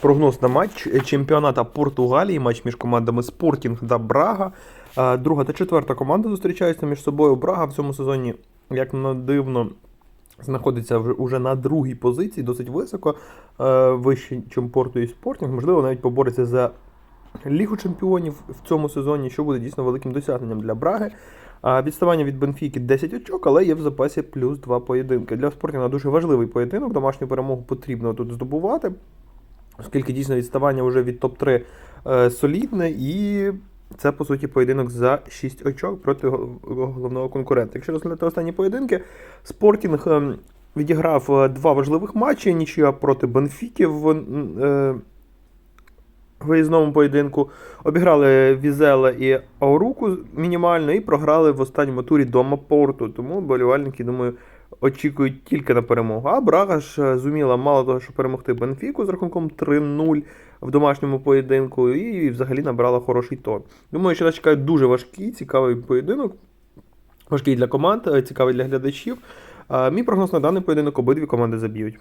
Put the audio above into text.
Прогноз на матч чемпіоната Португалії, матч між командами Спортінг та Брага. Друга та четверта команда зустрічаються між собою. Брага в цьому сезоні, як не дивно, знаходиться вже на другій позиції, досить високо, вище, ніж Порту і Спортінг. Можливо, навіть побореться за Лігу чемпіонів в цьому сезоні, що буде дійсно великим досягненням для Браги. Відставання від Бенфіки 10 очок, але є в запасі плюс 2 поєдинки. Для Спортінга дуже важливий поєдинок. Домашню перемогу потрібно тут здобувати, оскільки дійсно відставання вже від топ-3 е, солідне, і це по суті поєдинок за 6 очок проти головного конкурента. Якщо розглядати останні поєдинки, Спортінг ем, відіграв е, два важливих матчі: нічия проти Бенфіки в е, виїзному поєдинку. Обіграли Візела і Ауруку мінімально і програли в останньому турі дома Порту. Тому болівальники, думаю, очікують тільки на перемогу. А Брага ж е, зуміла мало того, що перемогти Бенфіку з рахунком 3-0 в домашньому поєдинку, і взагалі набрала хороший тон. Думаю, що нас чекає дуже важкий, цікавий поєдинок. Важкий для команд, е, цікавий для глядачів. Мій прогноз на даний поєдинок обидві команди заб'ють.